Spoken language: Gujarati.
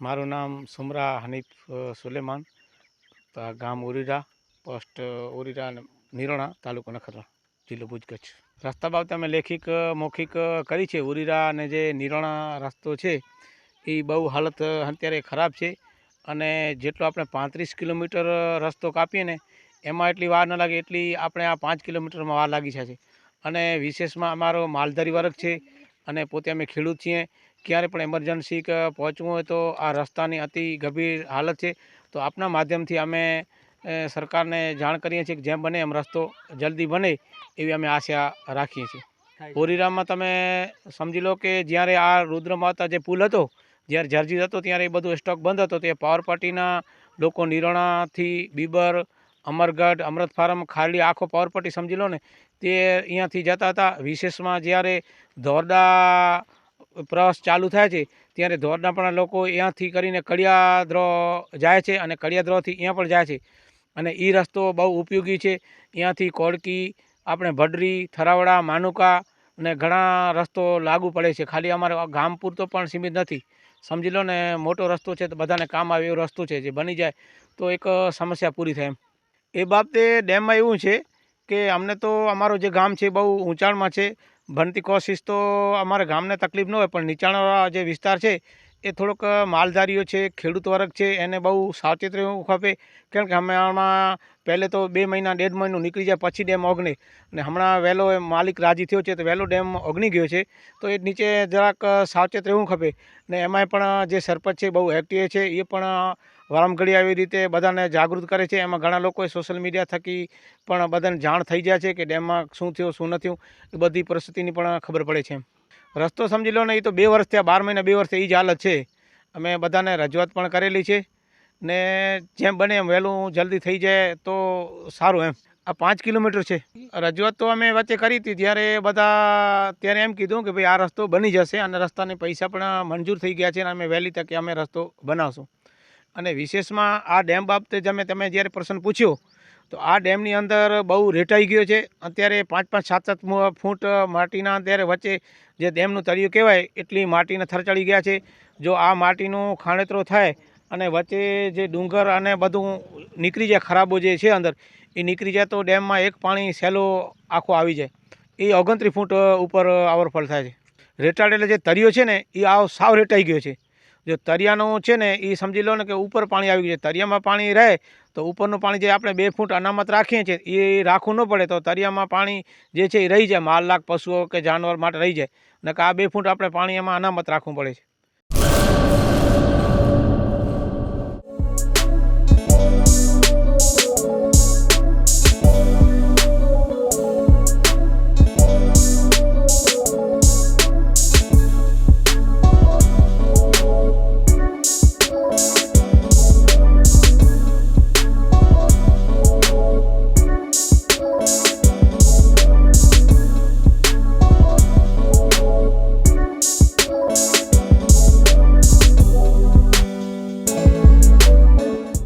મારું નામ સુમરા હનીફ સુલેમાન ગામ ઉરીરા, પોસ્ટ અને નિરોણા તાલુકો નખત્રા જિલ્લો ભુજ રસ્તા બાબતે અમે લેખિક મૌખિક કરી છે. ઉરીરા અને જે નિરોણા રસ્તો છે એ બહુ હાલત અત્યારે ખરાબ છે અને જેટલો આપણે પાંત્રીસ કિલોમીટર રસ્તો કાપીએ ને, એમાં એટલી વાર ન લાગે એટલી આપણે આ પાંચ કિલોમીટરમાં વાર લાગી છે. અને વિશેષમાં અમારો માલધારી વર્ગ છે અને પોતે અમે ખેડૂત છીએ ક્યારે પણ એમરજન્સી પહોંચવું હોય તો આ રસ્તાની અતિ ગંભીર હાલત છે. તો આપના માધ્યમથી અમે સરકારને જાણ કરીએ છીએ કે જેમ બને એમ રસ્તો જલ્દી બને એવી અમે આશા રાખીએ છીએ. ઓરીરામાં તમે સમજી લો કે જ્યારે આ રુદ્ર માતા જે પુલ હતો જ્યારે જર્જિત હતો ત્યારે એ બધું સ્ટોક બંધ હતો. તે પાવર પાર્ટીના લોકો નિરોણાથી બીબર અમરગઢ અમૃત ફાર્મ ખાલી આખો પાવર પાર્ટી સમજી લો ને તે અહીંયાથી જતા હતા. વિશેષમાં જ્યારે ધોરડા પ્રવાસ ચાલુ થાય છે, ત્યારે ધોરડાપણા લોકો અહીંયાથી કરીને કડિયાદ્રો જાય છે અને કડિયાદ્રોથી અહીંયા પણ જાય છે. અને એ રસ્તો બહુ ઉપયોગી છે. અહીંયાથી કોડકી, આપણે ભડરી, થરાવડા, માનુકા અને ઘણા રસ્તો લાગુ પડે છે. ખાલી અમારે ગામ પૂરતો પણ સીમિત નથી. સમજી લો ને, મોટો રસ્તો છે તો બધાને કામ આવે એવો રસ્તો છે જે બની જાય તો એક સમસ્યા પૂરી થાય એમ. એ બાબતે ડેમમાં એવું છે કે અમને તો અમારો જે ગામ છે બહુ ઊંચાણમાં છે. બનતી કોશિશ તો અમારા ગામને તકલીફ ન હોય, પણ નીચાણવાળા જે વિસ્તાર છે, એ થોડોક માલધારીઓ છે, ખેડૂત વર્ગ છે, એને બહુ સાવચેત રહેવું ખપે. કેમ કે હમણાં પહેલે તો બે મહિના, ડેઢ મહિનું નીકળી જાય, પછી ડેમ ઓગણે. અને હમણાં વહેલો માલિક રાજી થયો છે, તો વહેલો ડેમ ઓગણી ગયો છે. તો એ નીચે જરાક સાવચેત રહેવું ખપે. ને એમાંય પણ જે સરપંચ છે બહુ એક્ટિવ છે, એ પણ વારમઘડી આવી રીતે બધાને જાગૃત કરે છે. એમાં ઘણા લોકોએ સોશિયલ મીડિયા થકી પણ બધાને જાણ થઈ જાય છે કે ડેમમાં શું થયું, શું ન થયું, એ બધી પરિસ્થિતિની પણ ખબર પડે છે રસ્તો સમજી લો ને એ તો બે વર્ષ થયા, બાર મહિના, બે વર્ષ એ જ હાલત છે. અમે બધાને રજૂઆત પણ કરેલી છે ને જેમ બને એમ વહેલું જલ્દી થઈ જાય તો સારું એમ. આ પાંચ કિલોમીટર છે. રજૂઆત તો અમે વચ્ચે કરી હતી, ત્યારે બધા, ત્યારે એમ કીધું કે ભાઈ આ રસ્તો બની જશે અને રસ્તાને પૈસા પણ મંજૂર થઈ ગયા છે અને અમે વહેલી તકે અમે રસ્તો બનાવશું. અને વિશેષમાં આ ડેમ બાબતે તમે તમે જ્યારે પ્રશ્ન પૂછ્યો, તો આ ડેમની અંદર બહુ રેટાઈ ગયો છે. અત્યારે પાંચ પાંચ સાત સાત ફૂટ માટીના અત્યારે વચ્ચે જે ડેમનું તળિયું કહેવાય, એટલી માટીને થરચડી ગયા છે. જો આ માટીનું ખાણેતરો થાય અને વચ્ચે જે ડુંગર અને બધું નીકળી જાય, ખરાબો જે છે અંદર, એ નીકળી જાય તો ડેમમાં એક પાણી સહેલો આખો આવી જાય. એ ઓગણત્રીસ ફૂટ ઉપર આવરફળ થાય છે. રેટાડ જે તળિયો છે ને, એ આવ સાવ રેટાઈ ગયો છે. જો તરિયાનું છે ને એ સમજી લો ને કે ઉપર પાણી આવી ગયું છે. તરિયામાં પાણી રહે તો ઉપરનું પાણી જે આપણે બે ફૂટ અનામત રાખીએ છીએ એ રાખવું ન પડે તો તરિયામાં પાણી જે છે એ રહી જાય. માલ લાખ પશુઓ કે જાનવર માટે રહી જાય. ને આ બે ફૂટ આપણે પાણી એમાં અનામત રાખવું પડે છે.